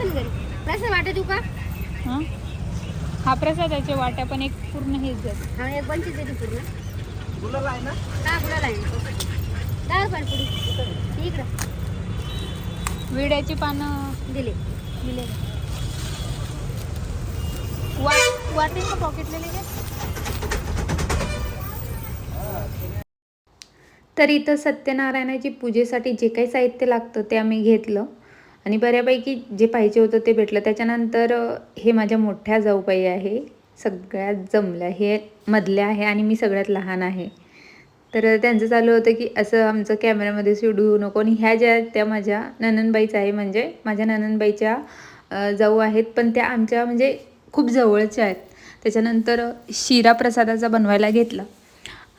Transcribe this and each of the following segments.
तुम्ही घरी प्रसाद वाटत देऊ का? हां? हा प्रसादाच्या वाट्या पण एक पूर्ण हेच जात हा एक पंचवीस देते पूर्ण. गुलाब आहे ना? हा गुलाब आहे? दहा पुढे. इकडं. विड्याची पानं दिले. दिले. वाट वाटे का पॉकेटलेले काय तर इथं सत्यनारायणाची पूजेसाठी जे काही साहित्य लागतं ते आम्ही घेतलं. आणि बऱ्यापैकी जे पाहिजे होतं ते भेटलं. त्याच्यानंतर हे माझ्या मोठ्या जाऊबाई आहे सगळ्यात जमल्या. हे मधल्या आहे आणि मी सगळ्यात लहान आहे. तर त्यांचं चालू होतं की असं आमचं कॅमेऱ्यामध्ये शूट होऊ नको आणि ह्या ज्या त्या माझ्या नननबाईच आहे म्हणजे माझ्या नननबाईच्या जाऊ आहेत पण त्या आमच्या म्हणजे खूप जवळच्या आहेत. त्याच्यानंतर शिरा प्रसादाचा बनवायला घेतला.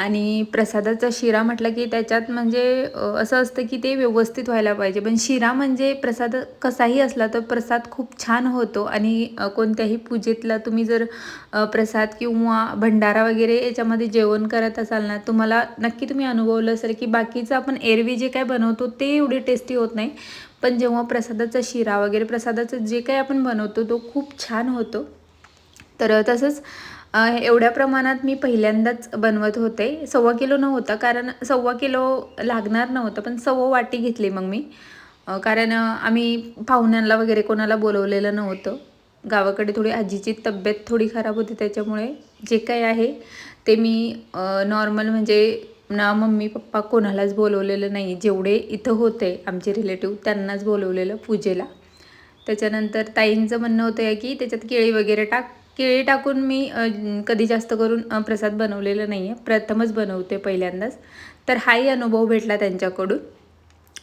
आणि प्रसादाचा शिरा म्हटलं की त्याच्यात म्हणजे असं असतं की ते व्यवस्थित व्हायला पाहिजे. पण शिरा म्हणजे प्रसाद कसाही असला तर प्रसाद खूप छान होतो. आणि कोणत्याही पूजेतला तुम्ही जर प्रसाद किंवा भंडारा वगैरे याच्यामध्ये जेवण करत असाल ना तुम्हाला नक्की तुम्ही अनुभवलं असेल की बाकीचं आपण एरवी जे काय बनवतो ते एवढे टेस्टी होत नाही. पण जेव्हा प्रसादाचा शिरा वगैरे प्रसादाचं जे काही आपण बनवतो तो खूप छान होतो. तर तसंच एवढ्या प्रमाणात मी पहिल्यांदाच बनवत होते. सव्वा किलो नव्हता कारण सव्वा किलो लागणार नव्हतं पण सव्वा वाटी घेतली मग मी. कारण आम्ही पाहुण्यांना वगैरे कोणाला बोलवलेलं नव्हतं. गावाकडे थोडी आजीची तब्येत थोडी खराब होती त्याच्यामुळे जे काही आहे ते मी नॉर्मल म्हणजे ना मम्मी पप्पा कोणालाच बोलवलेलं नाही. जेवढे इथं होते आमचे रिलेटिव्ह त्यांनाच बोलवलेलं पूजेला. त्याच्यानंतर ताईंचं म्हणणं होतं आहे की त्याच्यात केळी वगैरे टाक केळी टाकून मी कधी जास्त करून प्रसाद बनवलेला नाही आहे प्रथमच बनवते पहिल्यांदाच. तर हाही अनुभव भेटला त्यांच्याकडून.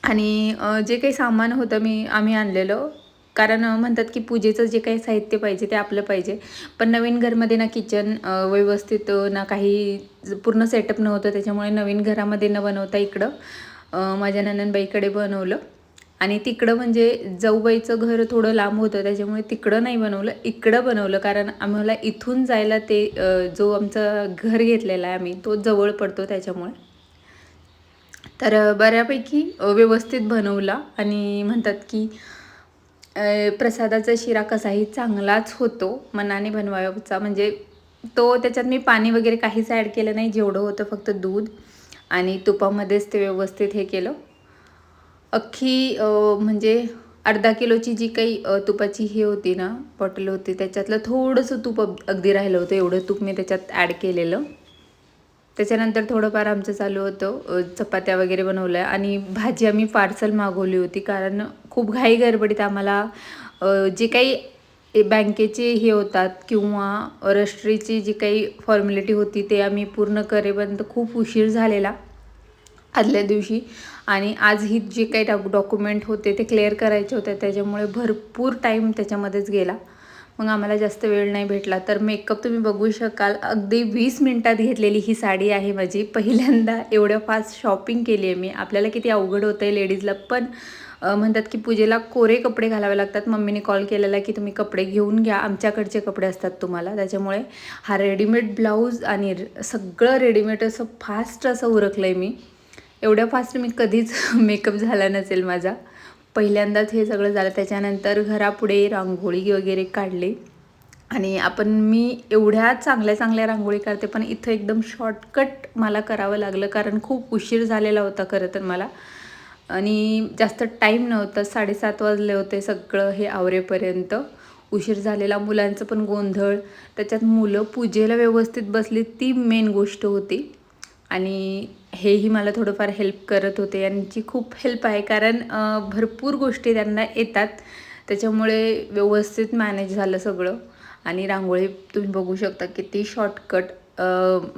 आणि जे काही सामान होतं मी आम्ही आणलेलं. कारण म्हणतात की पूजेचं जे काही साहित्य पाहिजे ते आपलं पाहिजे. पण नवीन घरमध्ये ना किचन व्यवस्थित ना काही पूर्ण सेटअप नव्हतं. त्याच्यामुळे नवीन घरामध्ये न बनवता इकडं माझ्या ननंदबाईकडे बनवलं. आणि तिकडं म्हणजे जाऊबाईचं घर थोडं लांब होतं त्याच्यामुळे तिकडं नाही बनवलं इकडं बनवलं. कारण आम्हाला इथून जायला ते जो आमचं घर घेतलेला आहे आम्ही तो जवळ पडतो त्याच्यामुळे. तर बऱ्यापैकी व्यवस्थित बनवला. आणि म्हणतात की प्रसादाचा शिरा कसाही चांगलाच होतो मनाने बनवायचा. म्हणजे तो त्याच्यात मी पाणी वगैरे काहीच ॲड केलं नाही जेवढं होतं फक्त दूध आणि तुपामध्येच ते व्यवस्थित हे केलं. अख्खी म्हणजे अर्धा किलोची जी काही तुपाची हे होती ना बॉटल होती त्याच्यातलं थोडंसं तूप अगदी राहिलं होतं एवढं तूप मी त्याच्यात ॲड केलेलं. त्याच्यानंतर थोडंफार आमचं चालू होतं चपात्या वगैरे बनवल्या आणि भाजी आम्ही पार्सल मागवली होती कारण खूप घाई गडबडीत आम्हाला जे काही बँकेचे हे होतात किंवा रजिस्ट्रीची जी काही फॉर्मॅलिटी होती ते आम्ही पूर्ण करेपर्यंत खूप उशीर झालेला. आदल्या दिवशी आणि आज ही जे काही डॉ डॉक्युमेंट होते ते क्लिअर करायचे होते त्याच्यामुळे भरपूर टाईम त्याच्यामध्येच गेला. मग आम्हाला जास्त वेळ नाही भेटला. तर मेकअप तुम्ही बघू शकाल. अगदी वीस मिनटात घेतलेली ही साडी आहे माझी. पहिल्यांदा एवढ्या फास्ट शॉपिंग केली आहे मी. आपल्याला किती अवघड होतं आहे लेडीजला पण म्हणतात की पूजेला कोरे कपडे घालावे लागतात. मम्मीने कॉल केलेला की तुम्ही कपडे घेऊन घ्या. आमच्याकडचे कपडे असतात तुम्हाला. त्याच्यामुळे हा रेडीमेड ब्लाऊज आणि सगळं रेडीमेड असं फास्ट असं उरकलं आहे मी. एवढ्या फास्ट मी कधीच मेकअप झाला नसेल माझा. पहिल्यांदाच हे सगळं झालं. त्याच्यानंतर घरापुढे रांगोळी वगैरे काढली. आणि आपण मी एवढ्या चांगल्या चांगल्या रांगोळी काढते पण इथं एकदम शॉर्टकट मला करावं लागलं कारण खूप उशीर झालेला होता खरं तर मला. आणि जास्त टाईम नव्हता साडेसात वाजले होते सगळं हे आवरेपर्यंत. उशीर झालेला मुलांचं पण गोंधळ. त्याच्यात मुलं पूजेला व्यवस्थित बसली ती मेन गोष्ट होती. आणि हेही मला थोडंफार हेल्प करत होते यांची खूप हेल्प आहे. कारण भरपूर गोष्टी त्यांना येतात. त्याच्यामुळे व्यवस्थित मॅनेज झालं सगळं. आणि रांगोळी तुम्ही बघू शकता किती शॉर्टकट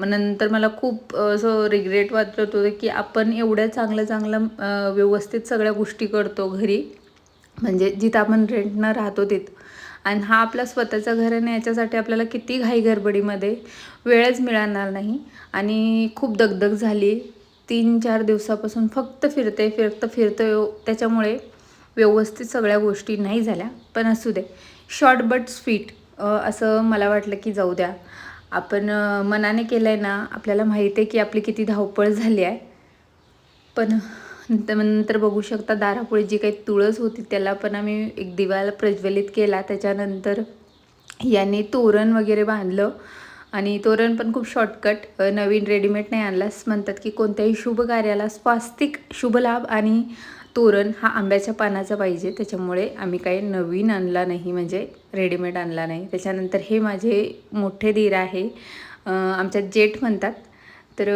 नंतर मला खूप असं रिग्रेट वाटत होतं की आपण एवढ्या चांगलं चांगलं व्यवस्थित सगळ्या गोष्टी करतो घरी. म्हणजे जिथं आपण रेंटनं राहतो तिथं. आणि हा आपला स्वतःचा घर आहे ना याच्यासाठी आपल्याला किती घाई गडबडीमध्ये वेळच मिळणार नाही. आणि खूप दगदग झाली. तीन चार दिवसापासून फक्त फिरते फिरतं फिरतं त्याच्यामुळे व्यवस्थित सगळ्या गोष्टी नाही झाल्या. पण असू दे. शॉर्ट बट स्वीट असं मला वाटलं की जाऊ द्या. आपण मनाने केलं आहे ना आपल्याला माहिती आहे की आपली किती धावपळ झाली आहे. पण त्यानंतर बघू शकता दारापुढे जी काही तुळस होती त्याला पण आम्ही एक दिवाला प्रज्वलित केला. त्याच्यानंतर याने तोरण वगैरे बांधलं. आणि तोरण पण खूप शॉर्टकट नवीन रेडीमेड नाही आणलास. म्हणतात की कोणत्याही शुभ कार्याला स्वास्तिक शुभ लाभ आणि तोरण हा आंब्याच्या पानाचा पाहिजे. त्याच्यामुळे आम्ही काही नवीन आणला नाही म्हणजे रेडीमेड आणला नाही. त्याच्यानंतर हे माझे मोठे धीर आहे. आमच्या जेठ म्हणतात. तर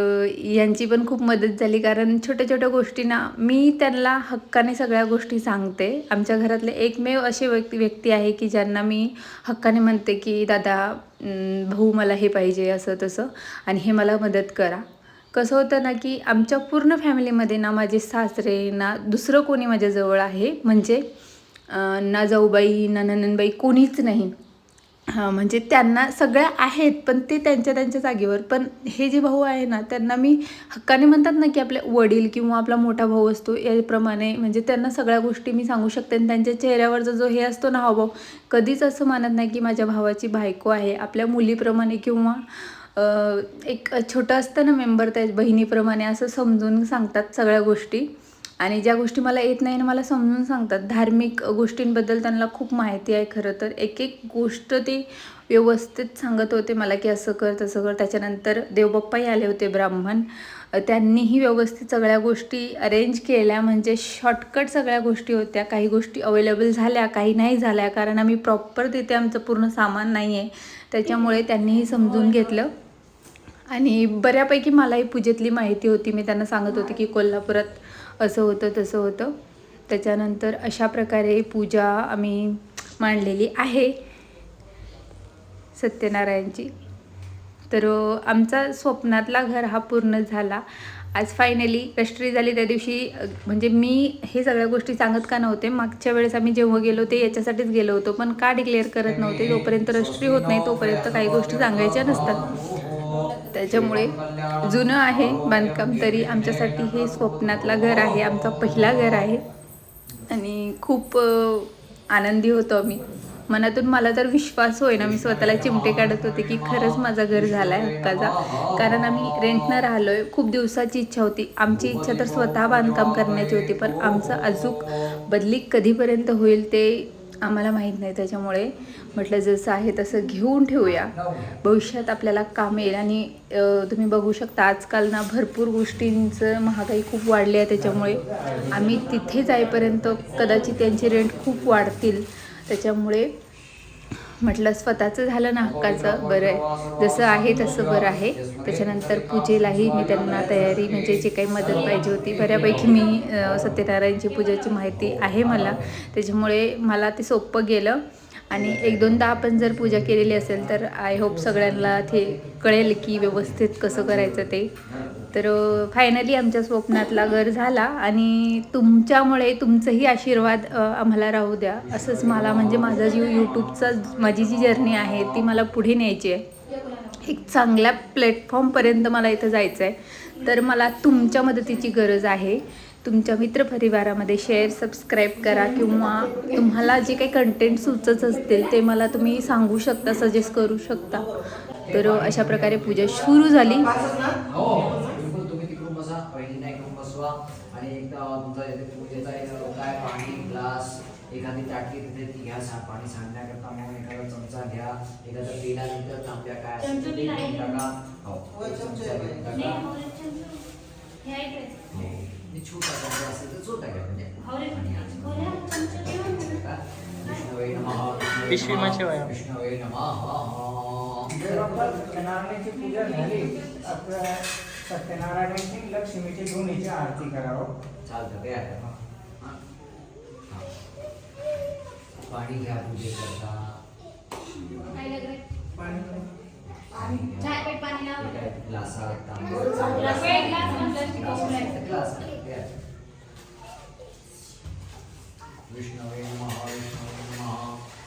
यांची पण खूप मदत झाली. कारण छोट्या छोट्या गोष्टींना मी त्यांना हक्काने सगळ्या गोष्टी सांगते. आमच्या घरातले एकमेव असे व्यक्ती व्यक्ती आहे की ज्यांना मी हक्काने म्हणते की दादा भाऊ मला हे पाहिजे असं तसं. आणि हे मला मदत करा. कसं होतं ना की आमच्या पूर्ण फॅमिलीमध्ये ना माझे सासरे ना दुसरं कोणी माझ्याजवळ आहे. म्हणजे ना जाऊबाई ना ननंदबाई कोणीच नाही. हां म्हणजे त्यांना सगळ्या आहेत पण ते त्यांच्या त्यांच्या जागेवर. पण हे जे भाऊ आहे ना त्यांना मी हक्काने म्हणतात ना की आपले वडील किंवा आपला मोठा भाऊ असतो याप्रमाणे म्हणजे त्यांना सगळ्या गोष्टी मी सांगू शकते. आणि त्यांच्या चेहऱ्यावरचा जो हे असतो ना हावभाव कधीच असं मानत नाही की माझ्या भावाची बायको आहे. आपल्या मुलीप्रमाणे किंवा एक छोटं असतं ना मेंबर त्या बहिणीप्रमाणे असं समजून सांगतात सगळ्या गोष्टी. आणि ज्या गोष्टी मला येत नाही ना मला समजून सांगतात. धार्मिक गोष्टींबद्दल त्यांना खूप माहिती आहे खरं तर. एक एक गोष्ट ते व्यवस्थित सांगत होते मला की असं कर तसं कर. त्याच्यानंतर देवबाप्पाही आले होते ब्राह्मण. त्यांनीही व्यवस्थित सगळ्या गोष्टी अरेंज केल्या. म्हणजे शॉर्टकट सगळ्या गोष्टी होत्या. काही गोष्टी अवेलेबल झाल्या काही नाही झाल्या. कारण आम्ही प्रॉपर तिथे आमचं पूर्ण सामान नाही आहे त्याच्यामुळे त्यांनीही समजून घेतलं. आणि बऱ्यापैकी मलाही पूजेतली माहिती होती. मी त्यांना सांगत होते की कोल्हापुरात असं होतं तसं होतं. त्याच्यानंतर अशा प्रकारे पूजा आम्ही मांडलेली आहे सत्यनारायणची. तर आमचा स्वप्नातला घर हा पूर्ण झाला. आज फायनली रष्ट्री झाली त्या दिवशी म्हणजे मी हे सगळ्या गोष्टी सांगत का नव्हते मागच्या वेळेस आम्ही जेव्हा गेलो ते याच्यासाठीच गेलो होतो पण का डिक्लेअर करत नव्हते? जोपर्यंत रष्ट्री होत नाही तोपर्यंत काही गोष्टी सांगायच्या नसतात. त्याच्यामुळे जुनं आहे बांधकाम तरी आमच्यासाठी हे स्वप्नातला घर आहे आमचा पहिला घर आहे. आणि खूप आनंदी होतो आम्ही. मनातून मला तर विश्वास होईना मी स्वतःला चिमटे काढत होते की खरंच माझा घर झाला आहे हक्काचा. कारण आम्ही रेंटनं राहिलो आहे खूप दिवसाची इच्छा होती. आमची इच्छा तर स्वतः बांधकाम करण्याची होती पण आमचं अजूक बदली कधीपर्यंत होईल ते आम्हाला माहीत नाही त्याच्यामुळे म्हटलं जसं आहे तसं घेऊन ठेवूया. भविष्यात आपल्याला काम येईल आणि तुम्ही बघू शकता आजकाल ना भरपूर गोष्टींचं महागाई खूप वाढली आहे त्याच्यामुळे आम्ही तिथे जाईपर्यंत कदाचित त्यांचे रेंट खूप वाढतील. त्याच्यामुळे म्हटलं स्वतःचं झालं ना हक्काचं बरं आहे. जसं आहे तसं बरं आहे. त्याच्यानंतर पूजेलाही मी त्यांना तयारी म्हणजे जे काही मदत पाहिजे होती बऱ्यापैकी मी सत्यनारायणची पूजेची माहिती आहे मला. त्याच्यामुळे मला ते सोपं गेलं. आणि एक दोनदा आपण जर पूजा केलेली असेल तर आय होप सगळ्यांना ते कळेल की व्यवस्थित कसं करायचं ते. तर फायनली आमच्या स्वप्नातला घर झाला आणि तुमच्यामुळे तुमचंही आशीर्वाद आम्हाला राहू द्या. असंच मला म्हणजे माझा जीव यूट्यूबचा माझी जी जर्नी आहे ती मला पुढे न्यायची आहे. एक चांगल्या प्लॅटफॉर्मपर्यंत मला इथं जायचं आहे तर मला तुमच्या मदतीची गरज आहे. तुमच्या मित्रपरिवारामध्ये शेअर सबस्क्राईब करा किंवा तुम्हाला जे काही कंटेंट सुचत असतील ते मला तुम्ही सांगू शकता सजेस्ट करू शकता. तर अशा प्रकारे पूजा सुरू झाली हो बिलकुल तुम्ही तिकडून बसा पहिल्यांदा इकडून बसवा आणि एकदा तुमचा इथे पूजेचा एक काय पाणी ग्लास एखादी ताटली तिथे ती घ्या सा पाणी सांडण्याकरता मग एखादा चमचा तेलानंतर तांब्या काय ते घेऊन टाका. हो चमचा टाका. हो. आणि छोटा चमचा असेल तर छोटा घ्या म्हणजे. हा चमचा घेऊन. विष्णवे नमः. विष्णवे नमः जर आपण सत्यनारायणाची पूजा झाली. आपल्या सत्यनारायणाची लक्ष्मीची दोन्हीची आरती करावं. चालतं काय आहे हा. हा. पाणी घ्या पूजे विष्णवे नमः विष्णवे नमः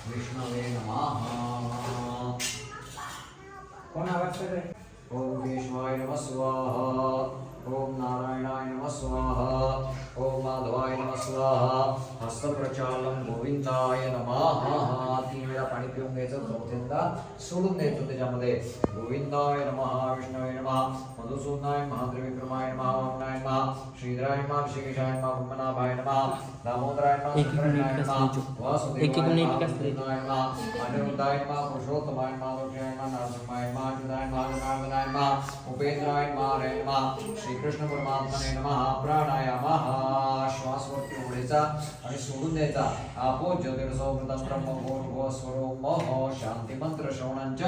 विष्णवे नमः. कोण आवाज? ओम विष्णवाय नमः स्वाहा ओम नारायणाय नमः स्वाहा. ओम माधवाय नमः. स्वाहा हस्तप्रचालन गोविंदाय नमः तीन वेळा पाणी पिऊन घ्यायचं चौथ्यांदा सोडून द्यायचं त्याच्यामध्ये. गोविंदाय नमः विष्णवे नमः मधुसूदनाय महात्रिविक्रमाय नमः वामनाय नमः श्रीधराय नमः ऋषिकेशाय नमः ब्रह्मनाभाय नमः दामोदराय नमः शंकराय नमः वासुदेवाय नमः कृष्णाय नमः अनिरुद्धाय नमः पुरुषोत्तमाय नमः लोक्याय नमः नरसिंहाय नमः जुदाय नमः जनार्दनाय नमः उपेंद्राय नमः हरे नमः श्रीकृष्ण परमात्मने नमः प्राणायामः। श्वास वरती ओढायचा आणि सोडून द्यायचा. आपो ज्योतिर्सौमृतम ब्रह्म भूर्भुव स्वरो शांती मंत्र श्रवणांच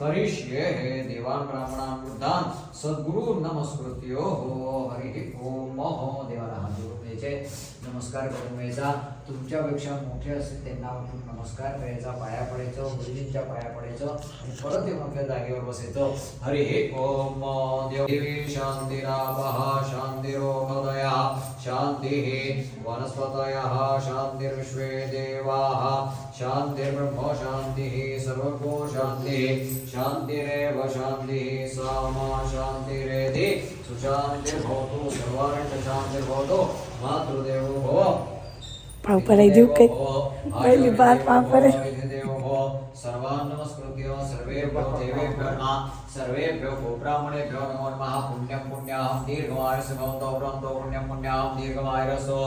करिष्ये हे देवान ब्राह्मणान वृद्धान सद्गुरु नमस्कृत्यो हरि ओम देवाला हात जोडून द्यायचे नमस्कार करून घ्यायचा तुमच्यापेक्षा मोठे असतील त्यांना उठून नमस्कार करायचा पाया पडायचं मुलींच्या पाया पडायचं आणि परत ते आपल्या जागेवर बसायचं. हरे हे ओम देवी शांतिरापः शांतिरोपदया शांतिः वनस्पतयः शान्तिर्विश्वे देवाः शान्तिर्ब्रह्म शान्तिः सर्वगो शान्तिः शान्तिरेव शान्तिः सा मा शान्तिरेधि सुशान्तिर्भवतु सर्वार्थ शान्तिर्भवतु देऊ काय पहिली बार पावपराई सर्वान् नमस्कृत्य सर्वेभ्यो देवेभ्यो नमः सर्वेभ्यो गोब्राह्मणेभ्यो नमो नमः पुण्यं पुण्याहं दीर्घमायुषो भवतो ब्रह्मतो पुण्यं पुण्याहं दीर्घमायुषो।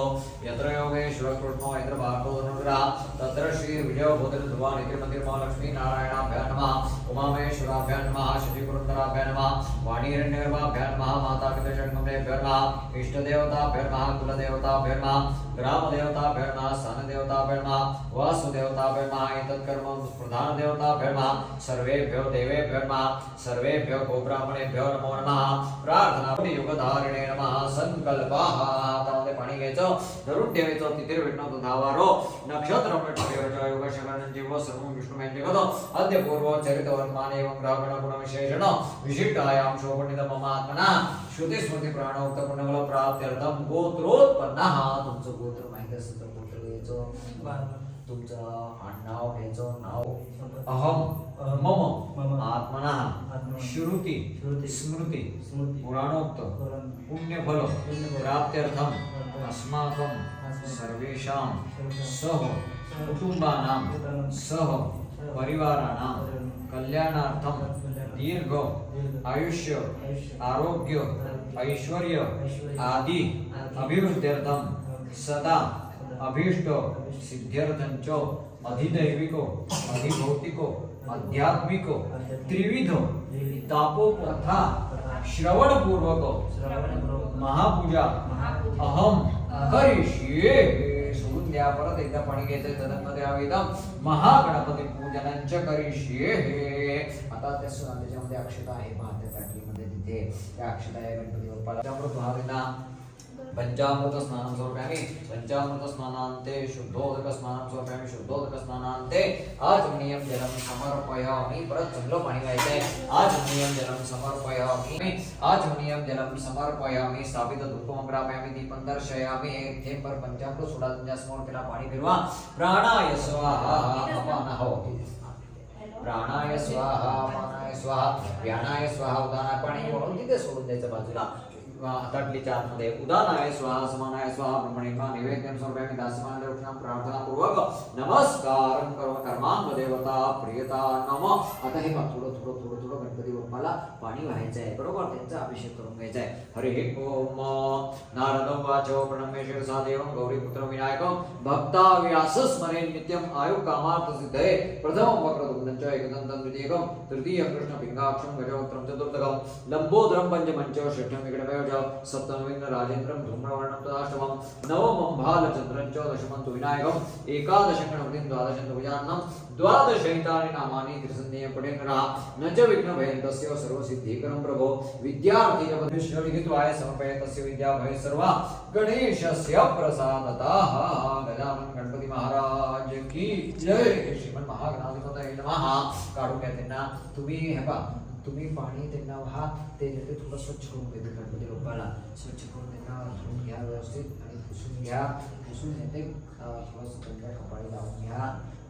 यत्र योगेश्वर कृष्णो यत्र भागवतो धनुर्धरः तत्र श्री विजयो भूतल ध्रुवान् इति मंदिरमहालक्ष्मी नारायणाभ्यां नमः। उमामेश्वराभ्यां नमः शशिपुरन्दराभ्यां नमः वाणीरण्यगर्भाभ्यां नमः माता पिता षण्मुखेभ्यो नमः इष्टदेवताभ्यो नमः कुलदेवताभ्यो नमः ग्रामदेवताभ्यो नमः स्थानदेवताभ्यो नमः वासुदेवताभ्यो नमः एतत्कर्म प्रधानदेवताभ्यो नमः सर्वेभ्यो देवेभ्यो नमः सर्वेभ्यो गोब्राह्मणेभ्यो नमो नमः। प्रार्थना युगधारिणे नमः संकल्पाः हातामध्ये पाणी घ्यायचं धरून ठेवायचं तिथे भेटणं धावारो नक्षत्र ठेवायचं योग शरण जीव सर्व विष्णू यांचे गत अद्य पूर्व चरित वर्तमान एवं ग्रहगण गुण विशेषण विशिष्ट आयाम शोभनित मम आत्मना श्रुती स्मृती प्राणोक्त पुण्यफल प्राप्त्यर्थम गोत्रोत्पन्न तुमचं गोत्र माहिती असेल तर गोत्र घ्यायचं तुमचं आडनाव घ्यायचं नाव अहम मम आत्मना श्रुती स्मृती पुराणोक्त पुण्यफल प्राप्त्यर्थम अस्माकं सर्वेषां सह कुटुंबानां सह, परिवाराणां, कल्याणार्थं, दीर्घ, आयुष्य, आरोग्य, ऐश्वर्य आदि अभिवृद्ध्यर्थं सदा अभीष्ट सिद्ध्यर्थंच अधिदैविको, अधिभौतिको, आध्यात्मिको, त्रिविध तापोपथा श्रवणपूर्वक, महापूजा अहम करिष्ये। पुसून द्या परत एकदा पाणी घ्यायचं तदमध्ये आवेदम महागणपती पूजनांच करिष्ये आता त्या त्याच्यामध्ये अक्षता आहे पहा त्या ताटलीमध्ये तिथे. त्या अक्षता आहे गणपती बाप्पाला त्यामुळे महादेना पंचामृत स्नानं स्वरूपयामि पंचामृत स्नानान्ते शुद्धोदक स्नानं स्वरूपयामि शुद्धोदक स्नानान्ते आचमनीयं जलं समर्पयामि परत चांगलं पाणी घ्यायचंय आचमनीयं जलं समर्पयामि आचमनीयं जलं समर्पयामि स्थापित धूपं ग्रामयामि दीपं दर्शयामि एक पर पंचामृत सोडा तुमच्यासमोर त्याला पाणी फिरवा. प्राणाय स्वाहा अपान हो प्राणाय स्वाहा अपानाय स्वाहा व्यानाय स्वाहा उदानाय पाणी म्हणून तिथे सोडून द्यायचं बाजूला. ताटलीच्या उदान आहे स्वाहा समानाय स्वाहा ब्रह्मणेमा नैवेद्यं समर्पयामि दासमान देवतां प्रार्थना पूर्वक नमस्कार कर्मांग देवता प्रियता नम. आता हे थोडं थोडं. थोडं गणपती बाप्पाला पाणी व्हायचं आहे. बरोबर? त्यांचा अभिषेक करून घ्यायचा आहे. हरे ओम. नारद वाच प्रणमेश्वर शिरसा गौरी पुत्र विनायकं भक्ता व्यास स्मरे नित्यम आयु कामार्थ सिद्धये प्रथमं वक्रतुण्डं च एकदन्तं द्वितीयकं तृतीयं कृष्णपिङ्गाक्षं गजवक्त्रं चतुर्थकं लम्बोदरं पञ्चमं च षष्ठं विकटमेव च सप्तमं राजेन्द्रं धूम्रवर्णं तदाष्टमं नवमं भालचन्द्रं च दशमं तु विनायकम् एकादशं गणपतिं द्वादशं भुजान्नं द्वादशैतानि नामानि त्रिसन्ध्यं पठेन्नरः न च विघ्नभयं तस्य सर्वसिद्धिकरं प्रभो। विद्यार्थी लिखित्वाय समर्पय तस्य विद्याभये सर्वा। गणेशस्य प्रसादतः। गजानन गणपती महाराज की जय। श्रीमन महागणाधिपतये नमः। काढून घ्या त्यांना तुम्ही हे पहा तुम्ही पाणी त्यांना व्हा ते ते थोडं स्वच्छ करून देते गणपती बाप्पाला स्वच्छ करून त्यांना धुवून घ्या व्यवस्थित आणि पुसून घ्या. पुसून येते थोडंसं कपाळी लावून घ्या.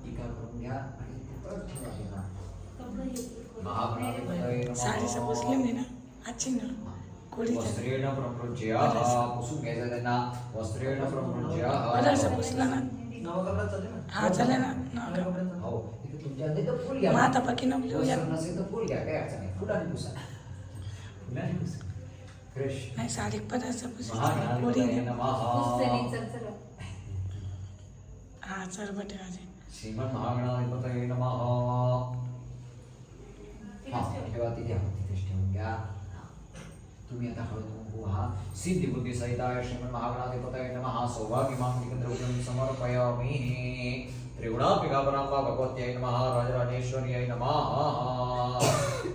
टीका करून घ्या आणि परत ठेवा नमः. साडी समजली नाही ना आजची ना. वस्त्रेण प्रमृज्य पुसून घ्यायचं त्यांना. वस्त्रेण हा चालेल ना. हो इथे तुमच्या हाती तर फुल घ्या. मग आता बाकी नवली वस्त्र उद्या. नसेल तर फुल घ्या काय अडचण नाही. फुलाने पुसा. फुलाने पुसा. कृष्ण. नाही साडी कोळी नमः. हा चरबटे माझे श्रीमन नमः हा ठेवा तिथे हा, तिथेच ठेवून घ्या तुम्ही आता हळद कुंकू हा सिद्धी सहिताय श्रीमन महागणाधिपतये नमः सौभाग्यमांगिक द्रव्यं समर्पयामि त्रिगुणात्मिकापराम्बा भगवत्यै नमः राजराजेश्वर्यै नमः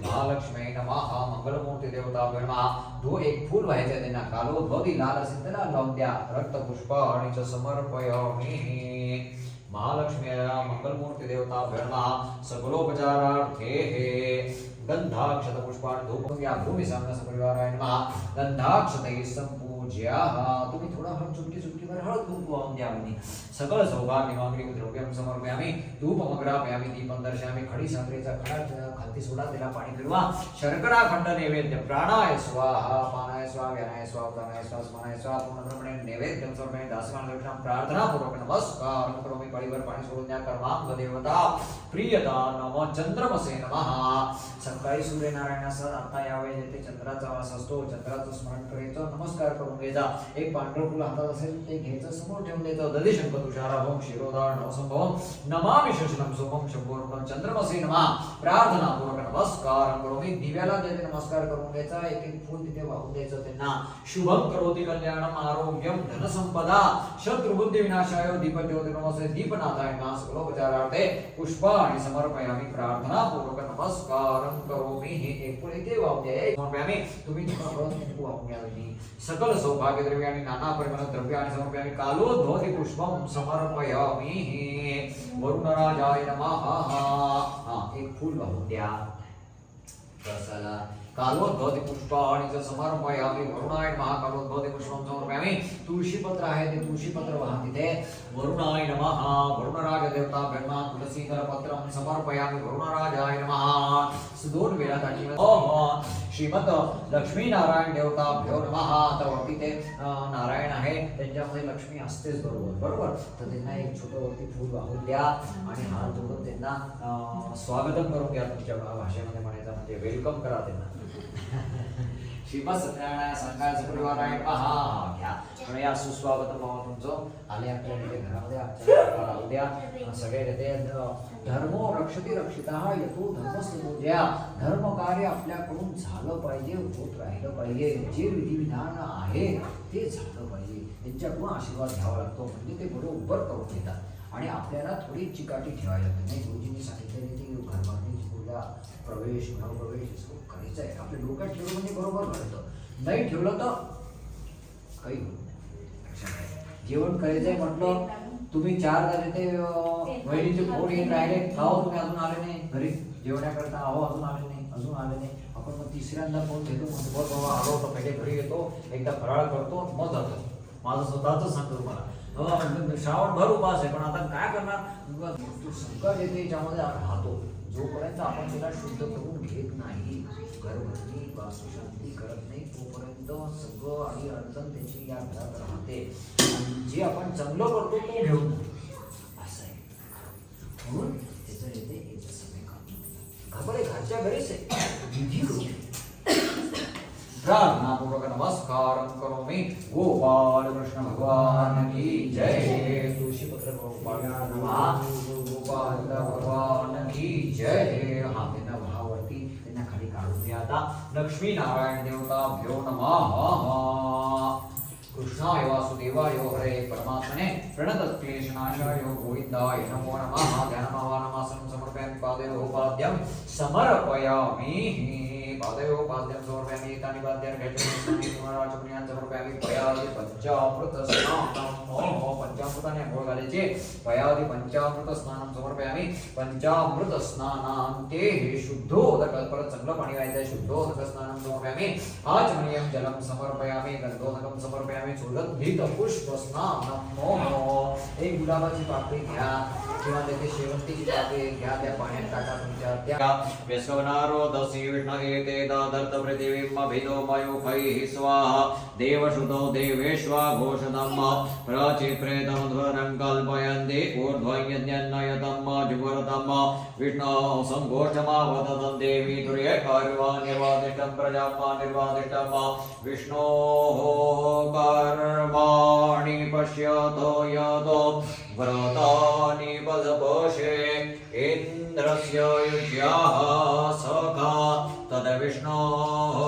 महालक्ष्मी नमः मंगलमूर्ती देवताभ्यो नमः दो एक फूल व्हायचं त्यांना कालो भवती लाल असेल त्याला लावून द्या रक्तपुष्प आणि च समर्पयामि महालक्ष्म्या मंगलमूर्ती देवताभ्यो नमः सगलोपचारार्थे गंधाक्षत पुष्पाण धूप या भूमी सामना परिवाराय नमः. गंधाक्षतैः संपूज्य. तुम्ही थोडा हळद चुटकी हळद कुंकू वाहून द्या सौभाग्य मागणी द्रव्यम समर्पयामि धूपमग्रापयामि दीपं दर्शयामि खडी साखरेचा खडा खाती सोडा त्याला पाणी फिरवा. शर्करा खंड नैवेद्य प्राणाय स्वाहा पानाय स्वा व्यानाय स्वा उदानाय स्वा स्मनाय स्वा पूर्णप्रमाणे नैवेद्यम समर्पयामि दासकान दक्षिणा प्रार्थना पूर्वक नमस्कार करोमि कळीवर पाणी सोडून द्या कर्मांग देवता. प्रियता नम चंद्रमसे नम सकाळी सूर्यनारायणासह आता यावेळी येथे चंद्राचा वास असतो. चंद्राचं स्मरण करायचं नमस्कार करून घ्यायचा. एक पांढरं फुल हातात असेल ते घ्यायचं समोर ठेवून द्यायचं. दधिशंक तुषाराभम शिरोधार नवसंभवम नमामि शशनम सोमम शंभोरुणम चंद्रमसे नमा प्रार्थना पूर्वक नमस्कार करून दिव्याला तिथे नमस्कार करून घ्यायचा. एक एक फुल तिथे वाहून द्यायचं त्यांना. शुभम करोती कल्याणम आरोग्यम धनसंपदा। शत्रुबुद्धी विनाशाय दीपज्योति नमस्ते दीपनाथाय नमः पुष्पा पुष्पाणि समर्पयामि प्रार्थना पूर्वक नमस्कारं करोमि हे एक फुल इथे वाहून समर्पयामि तुम्ही थोडं हळद कुंकू सकल सौभाग्य द्रव्याणि नाना परिमल द्रव्याणि समर्पयामि कालोद्भवति पुष्पं समर्पयामि वरुणराजाय नमः हा एक फूल वाहून कळसाला कालोद्भवति पुष्पाणि च समर्पयामि। वरुणाय नमः कालोद्भवति पुष्पं समर्पयामि। तुळशीपत्र आहे ते तुळशीपत्र वाहा तिथे वरुणाय नमः। वरुणराज देवता ब्रह्मा तुलसीधर पत्रं समर्पयामि। वरुणराजाय नमः। दोन वेळा त्याची ओम लक्ष्मी नारायण देवताभ्यो नमः. आता वरती ते नारायण आहे. त्यांच्यामध्ये लक्ष्मी असतेच बरोबर. बरोबर? तर त्यांना एक छोटं वरती फूल वाहून द्या आणि हात जोडून त्यांना स्वागतम करून घ्या तुमच्या भाषेमध्ये म्हणायचं म्हणजे वेलकम करा त्यांना. श्रीमद सत्यनारायण परिवार आहे पहा घ्या पण या सुस्वागत भाव तुमचं आले आपल्या घरामध्ये आमच्या राहू द्या सगळे ते धर्मो रक्षती रक्षिता येतो धर्म सुरू द्या धर्म कार्य आपल्याकडून झालं पाहिजे होत राहिलं पाहिजे जे विधिविधान आहे ते झालं पाहिजे त्यांच्याकडून आशीर्वाद घ्यावा लागतो म्हणजे ते बरोबर करून घेतात आणि आपल्याला थोडी चिकाटी ठेवायला लागते नाही गुरुजींनी सांगितलं प्रवेश गृहप्रवेश इसको करायचं आहे. आपल्या डोक्यात ठेवलं म्हणजे बरोबर घडतं. नाही ठेवलं तर काही जेवण करायचं आहे. जेवण करायचंय म्हटलं तुम्ही चार झाले ते वहिनीचे बहिणीचे फोन येत राहिले. खाओ तुम्ही अजून आले नाही. घरी जेवण्याकरता आहो अजून आले नाही अजून आले नाही. आपण मग तिसऱ्यांदा फोन घेतो म्हणतो बघ बाबा आलो होतो पहिले घरी येतो. एकदा फराळ करतो मग जातो. माझं स्वतःच सांगतो तुम्हाला. श्रावण भर उपास आहे पण आता काय करणार? तू संकट येते याच्यामध्ये राहतो. जोपर्यंत आपण त्याला शुद्ध करून घेत नाही, घरभरणी करत नाही, तोपर्यंत सगळं आणि अडचण त्याची या घरात राहते. आणि जे आपण चांगलं करतो तो घेऊन असं आहे. म्हणून त्याचं येते एक समय काम. घरच्या घरीच आहे. विधी करू नमस्कार करोमि. गोपाल कृष्ण भगवान की जय. घ्या आता लक्ष्मी नारायण देवता भ्यो नमः। कृष्णाय वासुदेवाय हरे परमात्मने प्रणत गोविन्दाय नमो नमः। ध्यानमावानमासनं समर्पयामि पादयोपाद्यं समर्पयामि। पादयोपाद्यं समर्पयामि एतानि पाद्यानि पुनराचमनीयान् समर्पयामि पयादि पञ्चामृत स्नानं ओम पंचामृताने आंघोळ पयादि पंचामृत समर्पयामि हो, हो, पंचामृत शुद्धोदक परत चांगलं पाणी व्हायचं शुद्धोदक स्नानं समर्पयामि आचमनीयं जलं समर्पयामि गंधोदकं समर्पयामि सुगंधित पुष्प स्नानं एक हो, गुलाबाची पाकळी घ्या किंवा त्याची शेवंतीची पाकळी घ्या त्या पाण्यात टाका तुमच्या त्या. व्यसनारो दसी विष्णु एक ते ददर्थ पृथिवीमभितो स्वाहा। देवसुतो देवेष्वा घोषणम् प्रचिप्रेतमध्वरं कल्पयन्ति ऊर्ध्वयज्ञन्नयतम् जुगुरतम् विष्णो सङ्घोषमावततं देवी तुर्ये कार्वा निर्वादिष्टं प्रजामा निर्वादिष्टं विष्णोः कर्माणि पश्यतो यतो। व्रतानि पदपोषे इन्द्रस्य युज्याः सखा तद्विष्णोः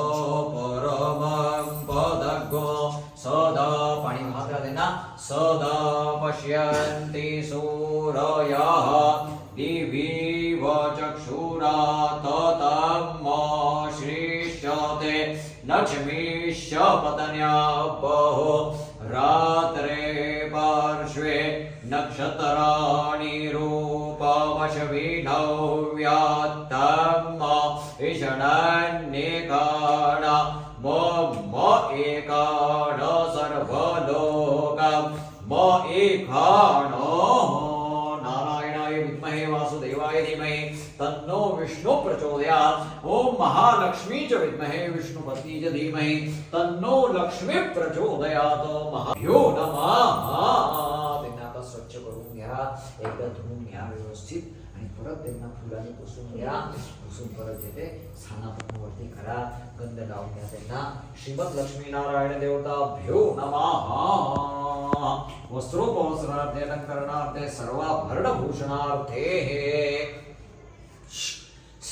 परमं पदगो सदा पाणी मात्र सदा पश्यन्ति सूरयाः। दिवीव चक्षुरा ततमश्रीष्यते लक्ष्मीश्च पतन्या बहो। रात्रे पार्श्वे नक्षत्राणि रूपवशविनव्यात्तम ईषणान्येकाण मम एकाण सर्वलोकं म एकाण नारायणाय विद्महे वासुदेवाय धीमहि तन्नो विष्णु प्रचोदयात् ॐ महालक्ष्मी च विद्महे विष्णुपत्नी च धीमहि तन्नो लक्ष्मी प्रचोदयात् महाभ्यो नमः। घ्या एकदा धुवून घ्या व्यवस्थित आणि परत त्यांना फुलाने पुसून घ्या. पुसून परत येते वरती करा. गंध लावून घ्या त्यांना. श्रीमद लक्ष्मी नारायण देवता भ्यो नमः. वस्त्रोपवस्त्रार्थे अलंकरणार्थे सर्वाभरणभूषणार्थे.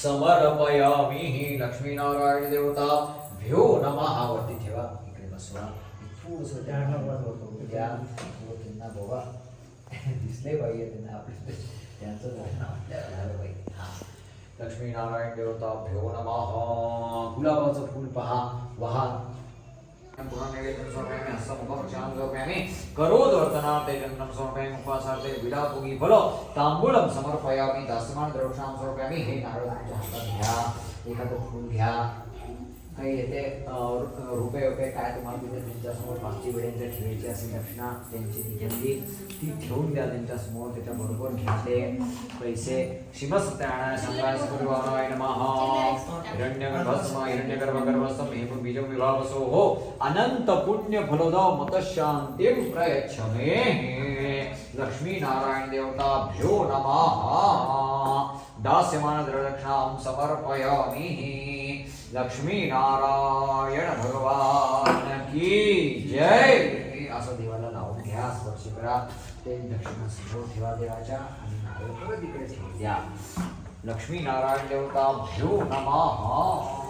समर्पयामी ही लक्ष्मीनारायण देवता. भ्यो नमः. वरती ठेवा. इकडे बसवा. थोडस व त्यांना बघा. दिसले पाहिजे त्यांना आपल्या त्यांचं दर्शन आपल्याला झालं पाहिजे हा. लक्ष्मीनारायण देवता भ्यो नमः. गुलाबाचं फूल पहा. वहा. पुनः नैवेद्यं समर्पयामि हस्तमुखपक्षां समर्पयामि करोदवर्तनार्थे चन्दनं समर्पयामि उपवासार्थे विडापुगी फल. तांबूलं समर्पयामि दास्यमान द्रवक्षां समर्पयामि हे नारळ तुमच्या हातात घ्या. एखादं फूल घ्या. काही येते? रुपये रुपये काय तुम्हाला तिथे त्यांच्यासमोर मागची वेळेंच्या ठेवायची असेल दक्षिणा त्यांची ती घेतली ती ठेवून द्या त्यांच्यासमोर त्याच्याबरोबर घेतले पैसे. शिवसत्यानाय संगाय सुपरिवाराय नमः. हिरण्यगर्भस्म हिरण्यगर्भगर्भस्थं हेम बीजं विभावसो हो। अनंत पुण्य फलोदा मतशांतिं प्रयच्छ मे लक्ष्मी नारायण देवता भ्यो नमः। दास्यमान द्रदक्षां समर्पयामि। लक्ष्मी नारायण भगवान की जय. असं देवाला लावून घ्या स्पर्श करा. ते दक्षिणा समोर ठेवा देवाच्या आणि नारळ परत इकडे ठेवून द्या. लक्ष्मी नारायण देवता भ्यो नमः.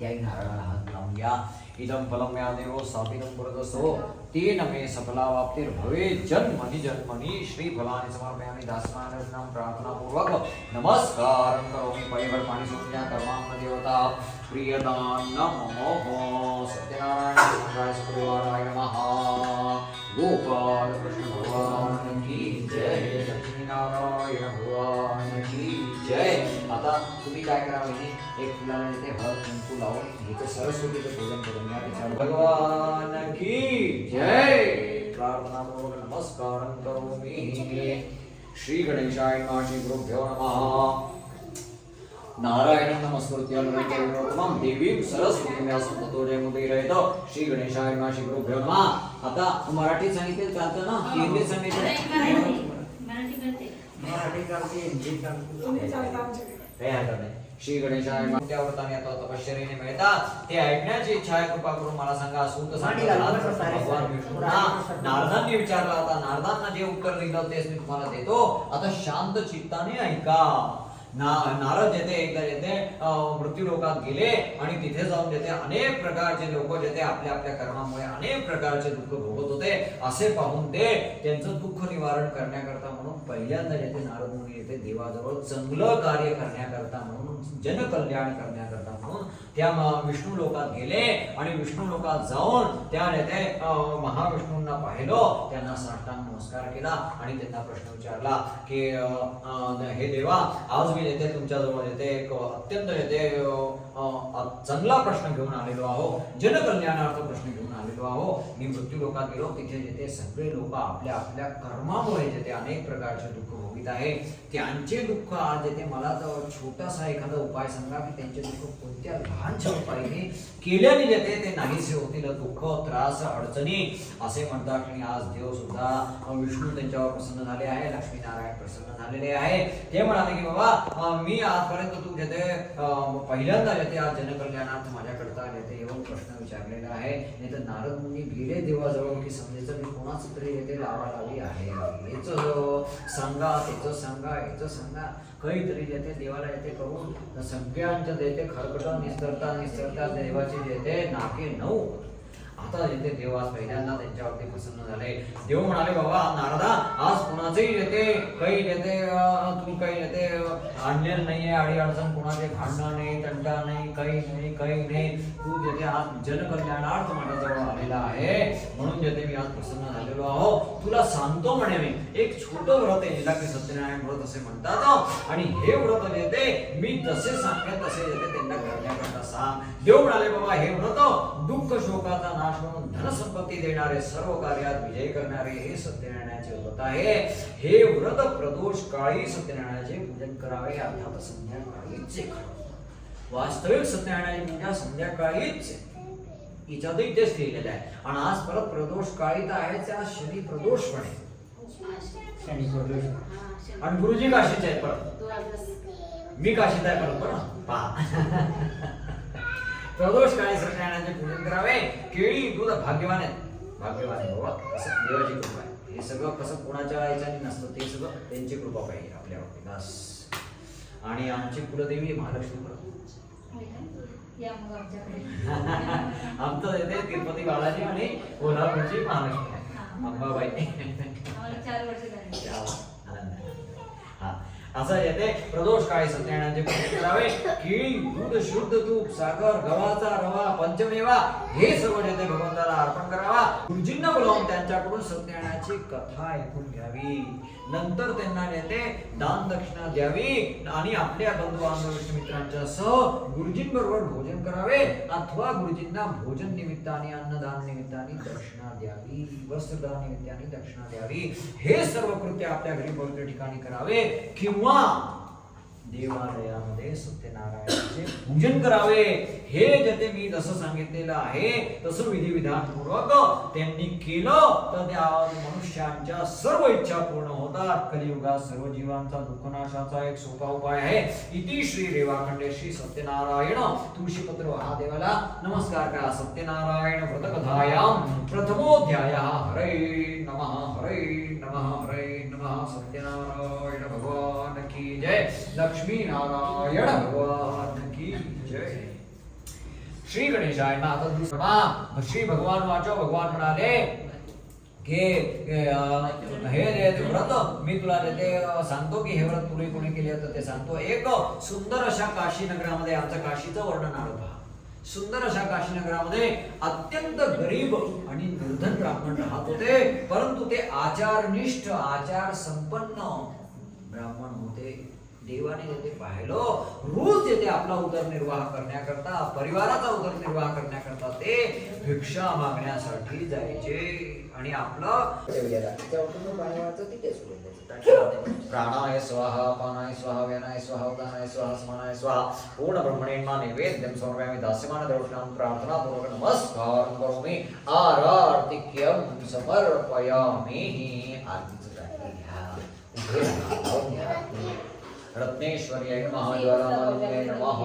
त्याही नारळाला हात लावून घ्या. इदं फलं या देवो पुरदसो तेन मे सफलावाप्तिर्भवे जन्मनि जन्मनि श्रीफलानि समर्पयामि दासमानरत्नं प्रार्थनापूर्वक। नमस्कारं करोमि परिवर्पाणि पाणी सुज्ञा कर्मांग देवता। प्रियदान नमो सत्यनारायण संगाय सुपरिवाराय नमः। गोपाल कृष्ण भगवान की जय। लक्ष्मीनारायण भगवान की जय। आता तुम्ही काय करा माहिती? एक फुलाला येते हळद कुंकू लावून इथे सरस्वतीचं पूजन करून घ्या त्याच्यावर भगवान की जय! प्रार्थना पूर्वक नमस्कार करोमि. श्री गणेशाय नमः श्री गुरुभ्यो नमः. नारायण नमस्कृत्य नरं देवीं सरस्वतीं व्यासं ततो जयमुदीरयत श्री गणेशाय नमः श्री गुरुभ्यो नमः. आता मराठीत सांगितलं चालतं ना? की हिंदीत सांगितलं. मराठी. करते. मराठी करते हिंदी करते. काही हरकत नाही श्री गणेशाय नमः. त्या व्रताने आता तपश्चर्येने मिळतात ते ऐकण्याची इच्छा आहे. कृपा करून मला सांगा. सूत नारदांनी विचारलं आता नारदांना जे उत्तर दिलं तेच मी तुम्हाला देतो. आता शांत चित्ताने ऐका. ना नारद जेथे एकदा जेथे मृत्यू लोकात गेले आणि तिथे जाऊन जेथे अनेक प्रकारचे लोक जेथे आपल्या आपल्या कर्मामुळे अनेक प्रकारचे दुःख भोगत होते असे पाहून ते त्यांचं दुःख निवारण करण्याकरता म्हणून पहिल्यांदा येथे नारद मुनी येथे देवाजवळ चांगलं कार्य करण्याकरता म्हणून जनकल्याण करण्याकरता म्हणून त्या विष्णू लोकात गेले आणि विष्णू लोकात जाऊन त्या नेते महाविष्णूंना पाहिलं. त्यांना साष्टांग नमस्कार केला आणि त्यांना प्रश्न विचारला की हे देवा आज मी येते तुमच्याजवळ येते एक अत्यंत येते चांगला प्रश्न घेऊन आलेलो आहो. जनकल्याणार्थ प्रश्न घेऊन आलेलो आहो. मी मृत्यू लोकात गेलो तिथे जेथे सगळे लोक आपल्या आपल्या कर्मामुळे जेथे अनेक प्रकारचे दुःख भोगीत आहे त्यांचे दुःख आज येथे मला तर छोटासा एखादा उपाय सांगा की त्यांचे दुःख कोणत्या लहानशा उपायाने केल्याने जेथे ते नाहीसे होतील. दुःख त्रास अडचणी असे म्हणतात. आणि आज देव सुद्धा विष्णू त्यांच्यावर प्रसन्न झाले आहे लक्ष्मीनारायण प्रसन्न झालेले आहे. ते म्हणाले की बाबा मी आजपर्यंत तू जेथे पहिल्यांदा येते आज जनकल्याणार्थ माझ्याकरता येथे येऊन प्रश्न विचारलेला आहे. नाही तर नारद मुनी गेले देवाजवळ की समजेचं मी कोणाच तरी येथे लावा लावली आहे. याच सांगा त्याचं सांगा याचं सांगा. काहीतरी जेथे देवाला येथे करून तर सगळ्यांच्या जेथे खरकट निस्तरता निस्तरता देवाचे जेथे नाके नऊ आता येथे देव आज पहिल्यांदा त्यांच्यावरती प्रसन्न झाले. देव म्हणाले बाबा नारदा आज कोणाचेही येते काही येते तू काही येते अं, आणलेलं नाहीये आडी अडचण कोणाचे भांडणं नाही तंटा नाही काही नाही काही नाही. तू जेथे आज जनकल्याणार्थ माझ्याजवळ आलेला आहे म्हणून जेथे मी आज प्रसन्न झालेलो आहो. तुला सांगतो म्हणे मी एक छोटं व्रत आहे जिला की सत्यनारायण व्रत असे म्हणतात आणि हे व्रत जेथे मी जसे सांगेन तसे येते त्यांना करण्याकरता सांग. देव म्हणाले बाबा हे व्रत दुःख शोकाचा नाश म्हणून धनसंपत्ती देणारे सर्व कार्यात विजय करणारे हे सत्यनारायणाचे व्रत आहे. हे व्रत प्रदोष काळी सत्यनारायणाचे पूजन करावे अर्थात संध्याकाळीच आहे खरं. वास्तविक सत्यनारायणाची पूजा संध्याकाळीच. आहे. हिच्यातही तेच लिहिलेलं आहे. आणि आज परत प्रदोष काळी तर आहेच आज शनी प्रदोष पण आहे शनी प्रदोष. आणि गुरुजी काशीचे आहेत परत. मी काशीत आहे परत पहा. प्रदोष काळी सत्यनारायणाचे पूजन करावे केळी दूध भाग्यवान आहेत भाग्यवान आहे बाबा असं देवाची कृपा आहे हे सगळं कसं कोणाच्या याच्याने नसतं ते सगळं त्यांची कृपा पाहिजे आपल्यावरती बस आणि आमची कुलदेवी महालक्ष्मी आमचं येते तिरुपती बालाजी आणि कोल्हापूरची महालक्ष्मी आहे अंबाबाई आहे. हा. असं येते प्रदोष काळी सत्यनारायणाचे पूजन करावे. केळी दूध शुद्ध तूप साखर गव्हाचा रवा पंचमेवा हे सर्व येते भगवंताला अर्पण करावा. गुरुजींना बोलावून त्यांच्याकडून सत्यनारायणाची कथा ऐकून घ्यावी. नंतर त्यांना नेते दान दक्षिणा द्यावी आणि आपल्या बंधू बांधव मित्रांच्या सह गुरुजींबरोबर भोजन करावे अथवा गुरुजींना भोजन निमित्ताने अन्नदान निमित्ताने दक्षिणा द्यावी वस्त्रदान निमित्ताने दक्षिणा द्यावी. हे सर्व कृत्य आपल्या घरी पवित्र ठिकाणी करावे किंवा देवालयामध्ये सत्यनारायणाचे पूजन करावे. हे जेथे मी जसं सांगितलेलं आहे तसं विधिविधानपूर्वक त्यांनी केलं. तर त्या मनुष्यांच्या सर्व इच्छा पूर्ण होतात. कलियुगात सर्व जीवांचा दुःखनाशाचा एक सोपा उपाय आहे. इति श्री रेवाखंडे श्री सत्यनारायण तुळशीपत्र महादेवाला नमस्कार करा. सत्यनारायण व्रतकथायाम प्रथमोध्याय. हरे नमः हरे नमः हरे नमः. सत्यनारायण भगवान की जय. लक्ष्मी नारायण भगवान की जय श्री गणेशाय आता श्री भगवान वाचो भगवान म्हणाले की अं, हे व्रत मी तुला ते सांगतो की हे व्रत तुला कोणी केले तर ते सांगतो एक सुंदर अशा काशी नगरामध्ये आमचं काशीचं वर्णन आलं पहा सुंदर अशा काशी नगरामध्ये अत्यंत गरीब आणि निर्धन ब्राह्मण राहत होते परंतु ते आचारनिष्ठ आचार संपन्न ब्राह्मण होते देवाने येथे पाहिलं रोज येथे आपला उदरनिर्वाह करण्याकरता परिवाराचा उदरनिर्वाह करण्याकरता ते भिक्षा मागण्यासाठी जायचे. आणि आपलं प्राणाय स्वाहा पानाय स्वाहा व्यानाय स्वाहा उदानाय स्वाहा स्मरणाय स्वाहा. पूर्ण ब्रह्मणेन्मा नैवेद्यं समर्पयामि दास्यमान दर्शनं प्रार्थना पूर्वक नमस्कार करोमि. आरार्तिक्यं समर्पयामि. आरतीचं ताट घ्या రత్నేశ్వర్యై నమః జ్వాలామాన్యై నమః